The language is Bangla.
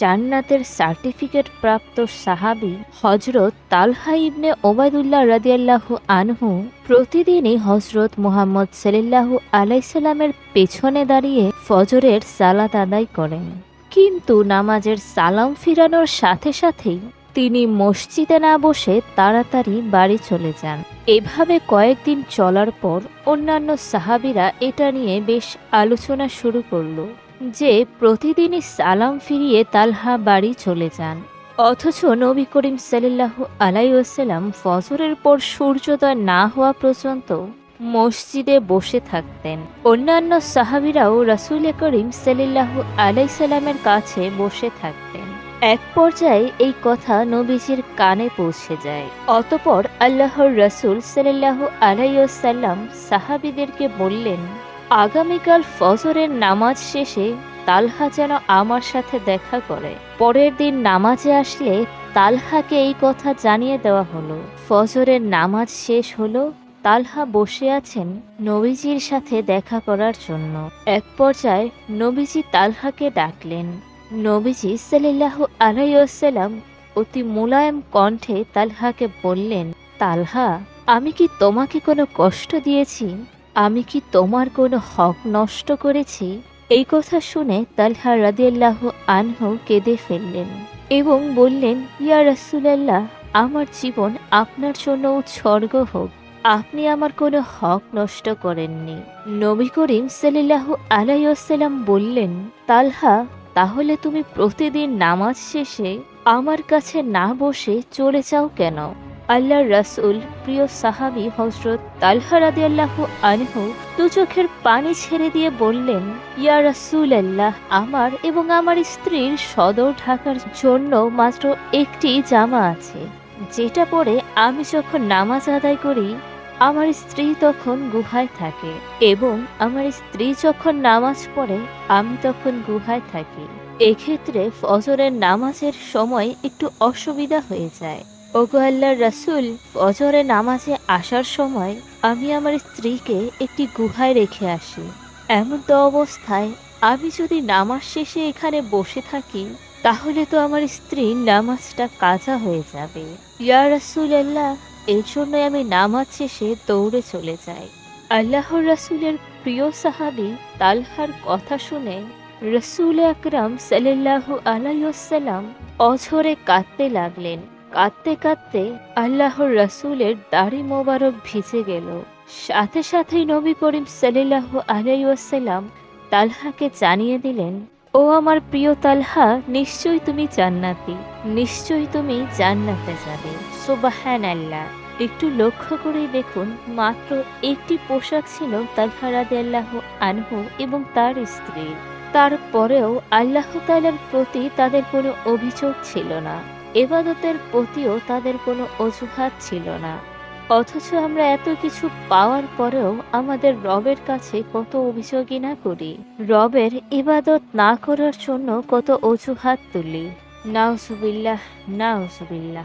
জান্নাতের সার্টিফিকেট প্রাপ্ত সাহাবি হজরত তালহা ইবনে ওবায়দুল্লাহ রাদিয়াল্লাহু আনহু প্রতিদিনই হজরত মুহাম্মদ সাল্লাল্লাহু আলাইসাল্লামের পেছনে দাঁড়িয়ে ফজরের সালাত আদায় করেন। কিন্তু নামাজের সালাম ফিরানোর সাথে সাথেই তিনি মসজিদে না বসে তাড়াতাড়ি বাড়ি চলে যান। এভাবে কয়েকদিন চলার পর অন্যান্য সাহাবিরা এটা নিয়ে বেশ আলোচনা শুরু করল। যে প্রতিদিনই সালাম ফিরিয়ে তালহা বাড়ি চলে যান। অথচ নবী করিম সাল্লাহ আলাইসাল্লাম ফজরের পর সূর্যোদয় না হওয়া পর্যন্ত মসজিদে বসে থাকতেন। অন্যান্য সাহাবিরাও রাসুল করিম সাল্লাহ আলাইসাল্লামের কাছে বসে থাকতেন। এক পর্যায়ে এই কথা নবীজির কানে পৌঁছে যায়। অতপর আল্লাহর রসুল সাল্লাহ আলাইসাল্লাম সাহাবিদেরকে বললেন আগামীকাল ফজরের নামাজ শেষে তালহা যেন আমার সাথে দেখা করে। পরের দিন নামাজে আসলে তালহাকে এই কথা জানিয়ে দেওয়া হলো। ফজরের নামাজ শেষ হলো, তালহা বসে আছেন নবীজির সাথে দেখা করার জন্য। এক পর্যায়ে নবীজি তালহাকে ডাকলেন। নবীজি সাল্লাহ আলাইসাল্লাম অতি মোলায়েম কণ্ঠে তালহাকে বললেন, তালহা, আমি কি তোমাকে কোনো কষ্ট দিয়েছি? আমি কি তোমার কোনো হক নষ্ট করেছি? এই কথা শুনে তালহা রাদিয়াল্লাহ আনহু কেঁদে ফেললেন এবং বললেন, ইয়া রাসুলাল্লাহ, আমার জীবন আপনার জন্য উৎসর্গ হোক। আপনি আমার কোনো হক নষ্ট করেননি। নবী করিম সাল্লাহ আলাইসাল্লাম বললেন, তালহা, তাহলে তুমি প্রতিদিন নামাজ শেষে আমার কাছে না বসে চলে যাও কেন? আল্লাহর রাসুল, প্রিয় সাহাবি হজরত তালহা রাদিয়াল্লাহ আনহু দু চোখের পানি ছেড়ে দিয়ে বললেন, ইয়া রাসুল আল্লাহ আমার এবং আমার স্ত্রীর সদর ঢাকার জন্য মাত্র একটি জামা আছে। যেটা পরে আমি যখন নামাজ আদায় করি, আমার স্ত্রী তখন গুহায় থাকে এবং আমার স্ত্রী যখন নামাজ পড়ে, আমি তখন গুহায় থাকি। এক্ষেত্রে ফজরের নামাজের সময় একটু অসুবিধা হয়ে যায়। ওগো আল্লাহর রাসুল, ফজরে নামাজে আসার সময় আমি আমার স্ত্রীকে একটি গুহায় রেখে আসি। এমন তো অবস্থায় আমি যদি নামাজ শেষে এখানে বসে থাকি, তাহলে তো আমার স্ত্রীর নামাজটা কাজা হয়ে যাবে। ইয়া রাসুল আল্লাহ এর জন্য আমি নামাজ শেষে দৌড়ে চলে যাই। আল্লাহর রাসুলের প্রিয় সাহাবি তালহার কথা শুনে রসুল আকরাম সাল্লাহু আলাইসাল্লাম অঝরে কাঁদতে লাগলেন। কাঁদতে কাঁদতে আল্লাহর রসুলের দাড়ি মোবারক ভিজে গেল। সাথে সাথেই নবী করিম সাল্লাহু আলাইসাল্লাম তালহাকে জানিয়ে দিলেন, ও আমার প্রিয় তালহা, নিশ্চয়ই তুমি জান্নাতি। নিশ্চয়ই তুমি জান্নাতে যাবে। সুবাহান আল্লাহ একটু লক্ষ্য করেই দেখুন, মাত্র একটি পোশাক ছিল তালহা আল্লাহ আনহু এবং তার স্ত্রী তারপরেও আল্লাহ তালার প্রতি তাদের কোনো অভিযোগ ছিল না। এবাদতের প্রতিও তাদের কোনো অজুহাত ছিল না। অথচ আমরা এত কিছু পাওয়ার পরেও আমাদের রবের কাছে কত অভিযোগই না করি। রবের ইবাদত না করার জন্য কত অজুহাত তুলি। নাউজুবিল্লাহ নাউজুবিল্লাহ।